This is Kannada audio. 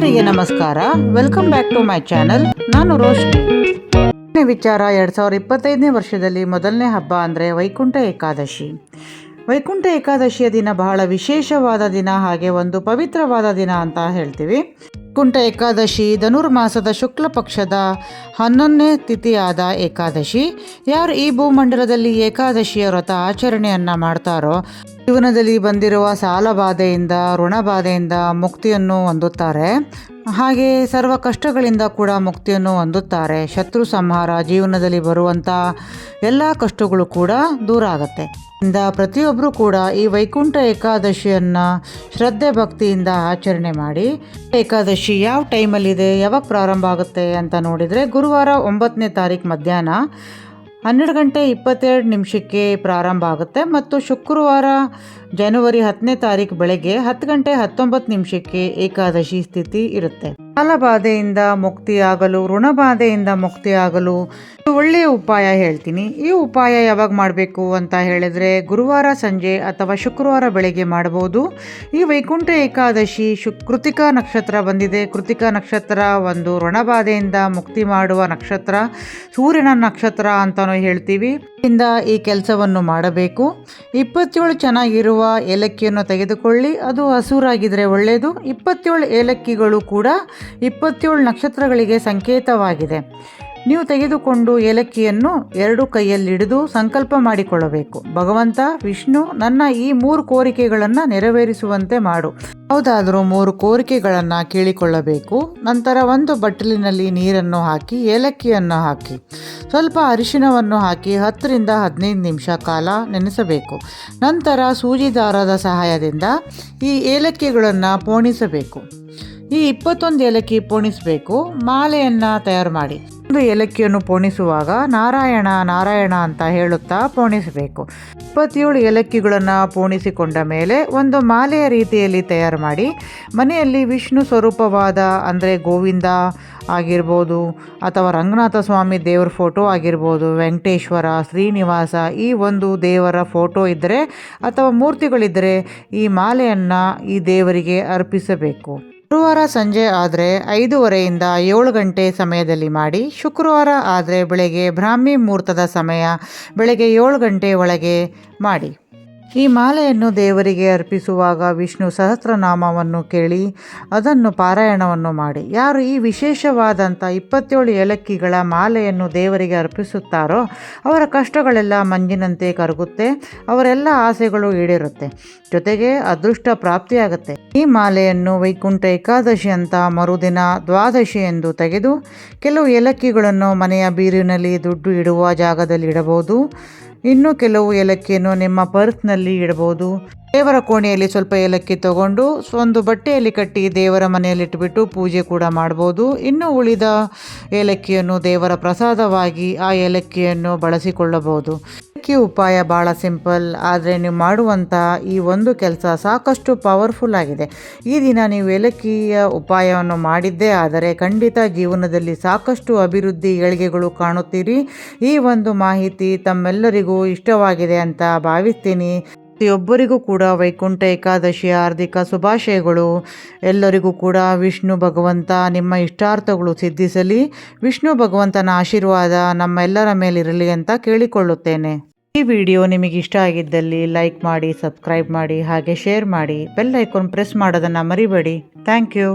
ಗೆಳೆಯರಿಗೆ ನಮಸ್ಕಾರ. Welcome back to my channel ನಾನು ರೋಶ್ನಿ. ವಿಚಾರ ಎರಡು ಸಾವಿರದ ಇಪ್ಪತ್ತೈದನೇ ವರ್ಷದಲ್ಲಿ ಮೊದಲನೇ ಹಬ್ಬ ಅಂದರೆ ವೈಕುಂಠ ಏಕಾದಶಿ. ವೈಕುಂಠ ಏಕಾದಶಿಯ ದಿನ ಬಹಳ ವಿಶೇಷವಾದ ದಿನ ಹಾಗೆ ಒಂದು ಪವಿತ್ರವಾದ ದಿನ ಅಂತ ಹೇಳ್ತೀವಿ. ವೈಕುಂಠ ಏಕಾದಶಿ, ಧನುರ್ಮಾಸದ ಶುಕ್ಲ ಪಕ್ಷದ ಹನ್ನೊಂದನೇ ತಿಥಿಯಾದ ಏಕಾದಶಿ. ಯಾರು ಈ ಭೂಮಂಡಲದಲ್ಲಿ ಏಕಾದಶಿಯ ವ್ರತ ಆಚರಣೆಯನ್ನು ಮಾಡ್ತಾರೋ, ಜೀವನದಲ್ಲಿ ಬಂದಿರುವ ಸಾಲ ಬಾಧೆಯಿಂದ ಋಣ ಮುಕ್ತಿಯನ್ನು ಹೊಂದುತ್ತಾರೆ. ಹಾಗೆ ಸರ್ವ ಕಷ್ಟಗಳಿಂದ ಕೂಡ ಮುಕ್ತಿಯನ್ನು ಹೊಂದುತ್ತಾರೆ. ಶತ್ರು ಸಂಹಾರ, ಜೀವನದಲ್ಲಿ ಬರುವಂಥ ಎಲ್ಲ ಕಷ್ಟಗಳು ಕೂಡ ದೂರ ಆಗುತ್ತೆ. ಇಂದ ಪ್ರತಿಯೊಬ್ಬರೂ ಕೂಡ ಈ ವೈಕುಂಠ ಏಕಾದಶಿಯನ್ನು ಶ್ರದ್ಧೆ ಭಕ್ತಿಯಿಂದ ಆಚರಣೆ ಮಾಡಿ, ಏಕಾದಶಿ ಯಾವ ಟೈಮಲ್ಲಿದೆ ಯಾವಾಗ ಪ್ರಾರಂಭ ಆಗುತ್ತೆ ಅಂತ ನೋಡಿದರೆ ಗುರುವಾರ ಒಂಬತ್ತನೇ ತಾರೀಕು ಮಧ್ಯಾಹ್ನ ಹನ್ನೆರಡು ಗಂಟೆ ಇಪ್ಪತ್ತೆರಡು ನಿಮಿಷಕ್ಕೆ ಪ್ರಾರಂಭ ಆಗುತ್ತೆ ಮತ್ತು ಶುಕ್ರವಾರ ಜನವರಿ ಹತ್ತನೇ ತಾರೀಕು ಬೆಳಗ್ಗೆ ಹತ್ತು ಗಂಟೆ ಹತ್ತೊಂಬತ್ತು ನಿಮಿಷಕ್ಕೆ ಏಕಾದಶಿ ಸ್ಥಿತಿ ಇರುತ್ತೆ. ಸಾಲಬಾಧೆಯಿಂದ ಮುಕ್ತಿಯಾಗಲು, ಋಣಬಾಧೆಯಿಂದ ಮುಕ್ತಿಯಾಗಲು ಒಳ್ಳೆಯ ಉಪಾಯ ಹೇಳ್ತೀನಿ. ಈ ಉಪಾಯ ಯಾವಾಗ ಮಾಡಬೇಕು ಅಂತ ಹೇಳಿದರೆ ಗುರುವಾರ ಸಂಜೆ ಅಥವಾ ಶುಕ್ರವಾರ ಬೆಳಗ್ಗೆ ಮಾಡ್ಬೋದು. ಈ ವೈಕುಂಠ ಏಕಾದಶಿ ಶು, ಕೃತಿಕಾ ನಕ್ಷತ್ರ ಬಂದಿದೆ. ಕೃತಿಕಾ ನಕ್ಷತ್ರ ಒಂದು ಋಣಬಾಧೆಯಿಂದ ಮುಕ್ತಿ ಮಾಡುವ ನಕ್ಷತ್ರ, ಸೂರ್ಯನ ನಕ್ಷತ್ರ ಅಂತಲೂ ಹೇಳ್ತೀವಿ. ಇಂದ ಈ ಕೆಲಸವನ್ನು ಮಾಡಬೇಕು. ಇಪ್ಪತ್ತೇಳು ಚೆನ್ನಾಗಿರುವ ಏಲಕ್ಕಿಯನ್ನು ತೆಗೆದುಕೊಳ್ಳಿ. ಅದು ಹಸೂರಾಗಿದ್ದರೆ ಒಳ್ಳೆಯದು ಇಪ್ಪತ್ತೇಳು ಏಲಕ್ಕಿಗಳು ಕೂಡ ಇಪ್ಪತ್ತೇಳು ನಕ್ಷತ್ರಗಳಿಗೆ ಸಂಕೇತವಾಗಿದೆ. ನೀವು ತೆಗೆದುಕೊಂಡು ಏಲಕ್ಕಿಯನ್ನು ಎರಡು ಕೈಯಲ್ಲಿ ಹಿಡಿದು ಸಂಕಲ್ಪ ಮಾಡಿಕೊಳ್ಳಬೇಕು. ಭಗವಂತ, ವಿಷ್ಣು, ನನ್ನ ಈ ಮೂರು ಕೋರಿಕೆಗಳನ್ನು ನೆರವೇರಿಸುವಂತೆ ಮಾಡು. ಯಾವುದಾದರೂ ಮೂರು ಕೋರಿಕೆಗಳನ್ನು ಕೇಳಿಕೊಳ್ಳಬೇಕು. ನಂತರ ಒಂದು ಬಟ್ಟಲಿನಲ್ಲಿ ನೀರನ್ನು ಹಾಕಿ, ಏಲಕ್ಕಿಯನ್ನು ಹಾಕಿ. ಸ್ವಲ್ಪ ಅರಿಶಿಣವನ್ನು ಹಾಕಿ ಹತ್ತರಿಂದ ಹದಿನೈದು ನಿಮಿಷ ಕಾಲ ನೆನೆಸಬೇಕು. ನಂತರ ಸೂಜಿ ದಾರದ ಸಹಾಯದಿಂದ ಈ ಏಲಕ್ಕಿಗಳನ್ನು ಪೋಣಿಸಬೇಕು. ಈ ಇಪ್ಪತ್ತೊಂದು ಏಲಕ್ಕಿ ಪೋಣಿಸಬೇಕು. ಮಾಲೆಯನ್ನು ತಯಾರು ಮಾಡಿ. ಒಂದು ಏಲಕ್ಕಿಯನ್ನು ಪೋಣಿಸುವಾಗ ನಾರಾಯಣ ನಾರಾಯಣ ಅಂತ ಹೇಳುತ್ತಾ ಪೋಣಿಸಬೇಕು. ಇಪ್ಪತ್ತೇಳು ಏಲಕ್ಕಿಗಳನ್ನು ಪೋಣಿಸಿಕೊಂಡ ಮೇಲೆ ಒಂದು ಮಾಲೆಯ ರೀತಿಯಲ್ಲಿ ತಯಾರು ಮಾಡಿ, ಮನೆಯಲ್ಲಿ ವಿಷ್ಣು ಸ್ವರೂಪವಾದ ಅಂದರೆ ಗೋವಿಂದ ಆಗಿರ್ಬೋದು, ಅಥವಾ ರಂಗನಾಥ ಸ್ವಾಮಿ ದೇವರ ಫೋಟೋ ಆಗಿರ್ಬೋದು, ವೆಂಕಟೇಶ್ವರ, ಶ್ರೀನಿವಾಸ, ಈ ಒಂದು ದೇವರ ಫೋಟೋ ಇದ್ದರೆ ಅಥವಾ ಮೂರ್ತಿಗಳಿದ್ದರೆ ಈ ಮಾಲೆಯನ್ನು ಈ ದೇವರಿಗೆ ಅರ್ಪಿಸಬೇಕು. ಗುರುವಾರ ಸಂಜೆ ಆದರೆ ಐದೂವರೆಯಿಂದ ಏಳು ಗಂಟೆ ಸಮಯದಲ್ಲಿ ಮಾಡಿ, ಶುಕ್ರವಾರ ಆದರೆ ಬೆಳಗ್ಗೆ ಬ್ರಾಹ್ಮಿ ಮುಹೂರ್ತದ ಸಮಯ ಬೆಳಗ್ಗೆ ಏಳು ಗಂಟೆ ಒಳಗೆ ಮಾಡಿ. ಈ ಮಾಲೆಯನ್ನು ದೇವರಿಗೆ ಅರ್ಪಿಸುವಾಗ ವಿಷ್ಣು ಸಹಸ್ರನಾಮವನ್ನು ಕೇಳಿ ಅದನ್ನು ಪಾರಾಯಣವನ್ನು ಮಾಡಿ. ಯಾರು ಈ ವಿಶೇಷವಾದಂಥ ಇಪ್ಪತ್ತೇಳು ಏಲಕ್ಕಿಗಳ ಮಾಲೆಯನ್ನು ದೇವರಿಗೆ ಅರ್ಪಿಸುತ್ತಾರೋ ಅವರ ಕಷ್ಟಗಳೆಲ್ಲ ಮಂಜಿನಂತೆ ಕರಗುತ್ತೆ, ಅವರೆಲ್ಲ ಆಸೆಗಳು ಈಡೇರುತ್ತೆ, ಜೊತೆಗೆ ಅದೃಷ್ಟ ಪ್ರಾಪ್ತಿಯಾಗುತ್ತೆ. ಈ ಮಾಲೆಯನ್ನು ವೈಕುಂಠ ಏಕಾದಶಿ ಅಂತ ಮರುದಿನ ದ್ವಾದಶಿ ಎಂದು ತೆಗೆದು, ಕೆಲವು ಏಲಕ್ಕಿಗಳನ್ನು ಮನೆಯ ಬೀರಿನಲ್ಲಿ ದುಡ್ಡು ಇಡುವ ಜಾಗದಲ್ಲಿ ಇಡಬಹುದು. ಇನ್ನು ಕೆಲವು ಏಲಕ್ಕಿಯನ್ನು ನಿಮ್ಮ ಪರ್ಸ್ನಲ್ಲಿ ಇಡಬಹುದು. ದೇವರ ಕೋಣೆಯಲ್ಲಿ ಸ್ವಲ್ಪ ಏಲಕ್ಕಿ ತಗೊಂಡು ಒಂದು ಬಟ್ಟೆಯಲ್ಲಿ ಕಟ್ಟಿ ದೇವರ ಮನೆಯಲ್ಲಿ ಇಟ್ಬಿಟ್ಟು ಪೂಜೆ ಕೂಡ ಮಾಡ್ಬೋದು. ಇನ್ನು ಉಳಿದ ಏಲಕ್ಕಿಯನ್ನು ದೇವರ ಪ್ರಸಾದವಾಗಿ ಆ ಏಲಕ್ಕಿಯನ್ನು ಬಳಸಿಕೊಳ್ಳಬಹುದು. ಏಲಕ್ಕಿ ಉಪಾಯ ಭಾಳ ಸಿಂಪಲ್, ಆದರೆ ನೀವು ಮಾಡುವಂಥ ಈ ಒಂದು ಕೆಲಸ ಸಾಕಷ್ಟು ಪವರ್ಫುಲ್ ಆಗಿದೆ. ಈ ದಿನ ನೀವು ಏಲಕ್ಕಿಯ ಉಪಾಯವನ್ನು ಮಾಡಿದ್ದೇ ಆದರೆ ಖಂಡಿತ ಜೀವನದಲ್ಲಿ ಸಾಕಷ್ಟು ಅಭಿವೃದ್ಧಿ ಏಳಿಗೆಗಳು ಕಾಣುತ್ತೀರಿ. ಈ ಒಂದು ಮಾಹಿತಿ ತಮ್ಮೆಲ್ಲರಿಗೂ ಇಷ್ಟವಾಗಿದೆ ಅಂತ ಭಾವಿಸ್ತೀನಿ. ಪ್ರತಿಯೊಬ್ಬರಿಗೂ ಕೂಡ ವೈಕುಂಠ ಏಕಾದಶಿ ಹಾರ್ದಿಕ ಶುಭಾಶಯಗಳು. ಎಲ್ಲರಿಗೂ ಕೂಡ ವಿಷ್ಣು ಭಗವಂತ ನಿಮ್ಮ ಇಷ್ಟಾರ್ಥಗಳು ಸಿದ್ಧಿಸಲಿ. ವಿಷ್ಣು ಭಗವಂತನ ಆಶೀರ್ವಾದ ನಮ್ಮೆಲ್ಲರ ಮೇಲಿರಲಿ ಅಂತ ಕೇಳಿಕೊಳ್ಳುತ್ತೇನೆ. ಈ ವಿಡಿಯೋ ನಿಮಗೆ ಇಷ್ಟ ಆಗಿದ್ದಲ್ಲಿ ಲೈಕ್ ಮಾಡಿ, ಸಬ್ಸ್ಕ್ರೈಬ್ ಮಾಡಿ, ಹಾಗೆ ಶೇರ್ ಮಾಡಿ, ಬೆಲ್ ಐಕಾನ್ ಪ್ರೆಸ್ ಮಾಡೋದನ್ನು ಮರಿಬೇಡಿ. Thank you.